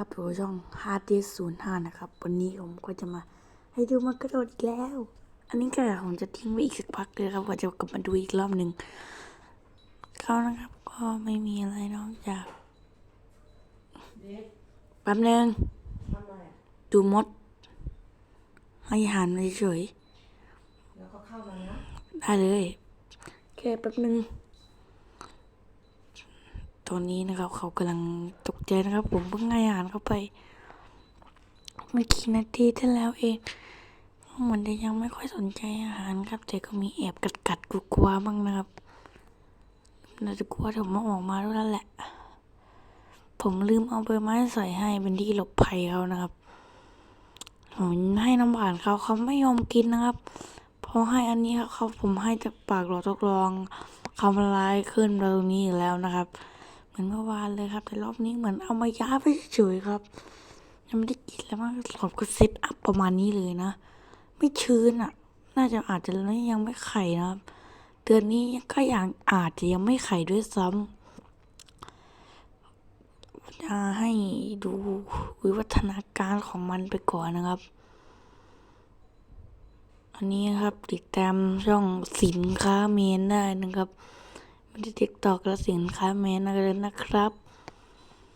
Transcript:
ครับผมช่องฮาร์ดดิศูนย์ห้านะครับ วันนี้ผมก็จะมาให้ดูมันกระโดดอีกแล้ว อันนี้ก็ผมจะทิ้งไว้อีกสักพักเลยครับว่าจะกลับมาดูอีกรอบหนึ่งเขานะครับ ก็ไม่มีอะไรนอกจากเด็กแป๊บนึงทำอะไรอะดูมด ให้อาหารมันเฉยแล้วก็เข้ามานะๆได้เลย แค่แป๊บนึง ตอนนี้นะครับ เขากำลังตกใจนะครับ ผมเพิ่งให้อาหารเข้าไปไม่กี่นาทีที่แล้วเองเหมือนจะยังไม่ค่อยสนใจอาหารครับ แต่ก็มีแอบกัดกัดกลัวๆบ้างนะครับน่าจะกลัวถึงมาออกมาด้วยนั่นแหละ ผมลืมเอาใบไม้ใส่ให้เป็นที่หลบภัยเขานะครับผมให้น้ำหวานเขาเขาไม่ยอมกินนะครับพอให้อันนี้เขาผมให้จากปากหลอดทดลองเขาละลายขึ้นมาตรงนี้อีกแล้วนะครับ เหมือนเมื่อวานเลยครับ แต่รอบนี้เหมือนเอามาย้ายไปเฉยครับยังไม่ได้กินแล้วมั้งผมก็เซตอัพประมาณนี้เลยนะ ไม่ชื้นอะ น่าจะอาจจะยังไม่ไข่นะครับ เดือนนี้ก็ยังอาจจะยังไม่ไข่ด้วยซ้ำจะให้ดูวิวัฒนาการของมันไปก่อนนะครับ อันนี้ครับติดตามช่องสินค้าเมนได้นะครับ ไม่ได้ติ๊กตอกแล้วสินค้าแมนนะเลยนะครับ